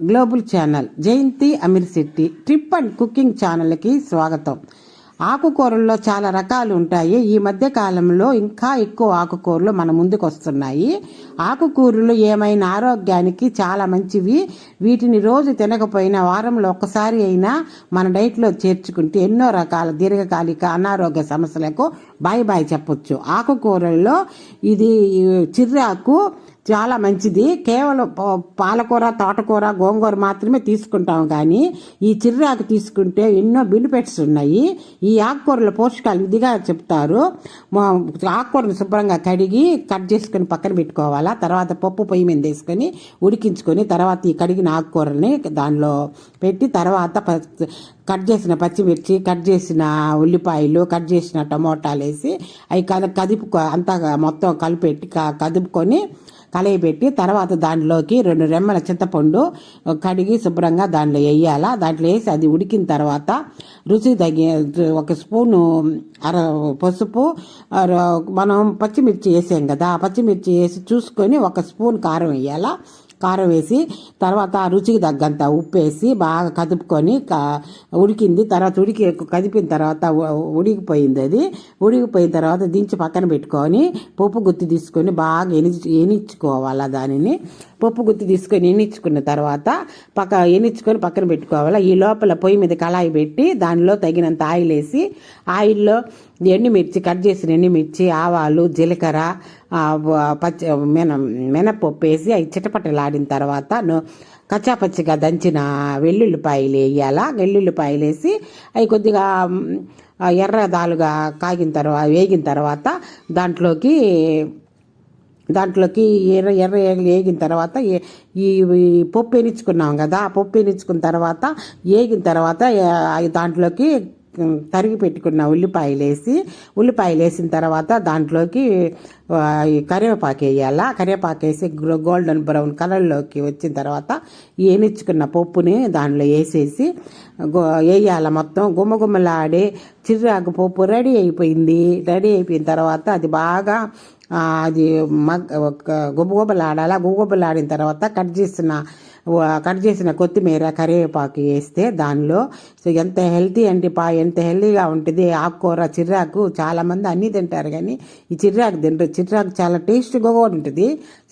Global channel Jayanthi Amir Shetty trip and cooking ఛానల్కి స్వాగతం. ఆకుకూరల్లో చాలా రకాలు ఉంటాయి. ఈ మధ్య కాలంలో ఇంకా ఎక్కువ ఆకుకూరలు మన ముందుకు వస్తున్నాయి ఆకుకూరలు ఏమైనా ఆరోగ్యానికి చాలా మంచివి. వీటిని రోజు తినకపోయినా వారంలో ఒక్కసారి అయినా మన డైట్లో చేర్చుకుంటే ఎన్నో రకాల దీర్ఘకాలిక అనారోగ్య సమస్యలకు బాయ్ బాయ్ చెప్పొచ్చు. ఆకుకూరల్లో ఇది చిర్రాకు చాలా మంచిది. కేవలం పాలకూర తోటకూర గోంగూర మాత్రమే తీసుకుంటాం కానీ ఈ చిర్రాకు తీసుకుంటే ఎన్నో బెనిఫిట్స్ ఉన్నాయి. ఈ ఆకుకూరల పోషకాలు ఇదిగా చెప్తారు. ఆకుకూరను శుభ్రంగా కడిగి కట్ చేసుకొని పక్కన పెట్టుకోవాలా? తర్వాత పప్పు పొయ్యి మీద వేసుకొని ఉడికించుకొని తర్వాత ఈ కడిగిన ఆకుకూరల్ని దానిలో పెట్టి తర్వాత ప- కట్ చేసిన పచ్చిమిర్చి కట్ చేసిన ఉల్లిపాయలు కట్ చేసిన టమోటాలు వేసి అవి కద అంతా మొత్తం కలిపెట్టి కదుపుకొని కలయబెట్టి తర్వాత దాంట్లోకి రెండు రెమ్మల చింతపండు కడిగి శుభ్రంగా దాంట్లో వేయాలా? దాంట్లో వేసి అది ఉడికిన తర్వాత రుచి తగి ఒక స్పూను అర పసుపు మనం పచ్చిమిర్చి వేసాం కదా ఆ పచ్చిమిర్చి వేసి చూసుకొని ఒక స్పూన్ కారం వేయాలా? కారం వేసి తర్వాత ఆ రుచికి తగ్గంత ఉప్పు వేసి బాగా కదుపుకొని క- ఉడికింది. తర్వాత ఉడికి కదిపిన తర్వాత ఉడికిపోయింది అది. ఉడికిపోయిన తర్వాత దించి పక్కన పెట్టుకొని పప్పు గుత్తి తీసుకొని బాగా ఎని ఎనిచ్చుకోవాలా దానిని. పప్పు గుత్తి తీసుకొని ఎనిచ్చుకున్న తర్వాత పక్క ఎనిచ్చుకొని పక్కన పెట్టుకోవాలి? ఈ లోపల పొయ్యి మీద కళాయి పెట్టి దానిలో తగినంత ఆయిల్ వేసి ఆయిల్లో ఎండుమిర్చి కట్ చేసిన ఎండుమిర్చి ఆవాలు జీలకర్ర పచ్చి మిన మినపప్పు వేసి అవి చిటపటలాడిన తర్వాత కచ్చాపచ్చిగా దంచిన వెల్లుల్లిపాయలు వేయాలా? వెల్లుల్లిపాయలు వేసి అవి కొద్దిగా ఎర్రదాలుగా కాగిన తర్వాత వేగిన తర్వాత దాంట్లోకి దాంట్లోకి ఎర్ర ఎర్ర వేగిన తర్వాత ఈ పప్పు ఎనిచ్చుకున్నాం కదా ఆ పప్పు ఎనిచ్చుకున్న తర్వాత వేగిన తర్వాత దాంట్లోకి తరిగి పెట్టుకున్న ఉల్లిపాయలు వేసి ఉల్లిపాయలు వేసిన తర్వాత దాంట్లోకి కరివేపాకు వేయాలా? కరివేపాకు వేసి గోల్డెన్ బ్రౌన్ కలర్లోకి వచ్చిన తర్వాత ఏనిచ్చుకున్న పప్పుని దాంట్లో వేసేసి గో వేయాల మొత్తం? గుమ్మగుమ్మలాడే చిర్రాకు పప్పు రెడీ అయిపోయింది. రెడీ అయిపోయిన తర్వాత అది బాగా అది మగ్ ఒక గుబ్బగుబ్బలాడాలా గుబ్బగుబ్బలాడిన తర్వాత కట్ చేసిన కట్ చేసిన కొత్తిమీర కరివేపాకు వేస్తే దానిలో సో ఎంత హెల్తీ అండి పా ఎంత హెల్తీగా ఉంటుంది? ఆకుకూర చిర్రాకు చాలామంది అన్నీ తింటారు కానీ ఈ చిర్రాకు తింటారు చిర్రాకు చాలా టేస్ట్గా కూడా ఉంటుంది.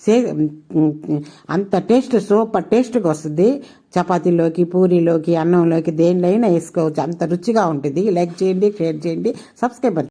సే అంత టేస్ట్ సూపర్ టేస్ట్గా వస్తుంది. చపాతీలోకి పూరీలోకి అన్నంలోకి దేనిలో అయినా వేసుకోవచ్చు. అంత రుచిగా ఉంటుంది. లైక్ చేయండి షేర్ చేయండి సబ్స్క్రైబర్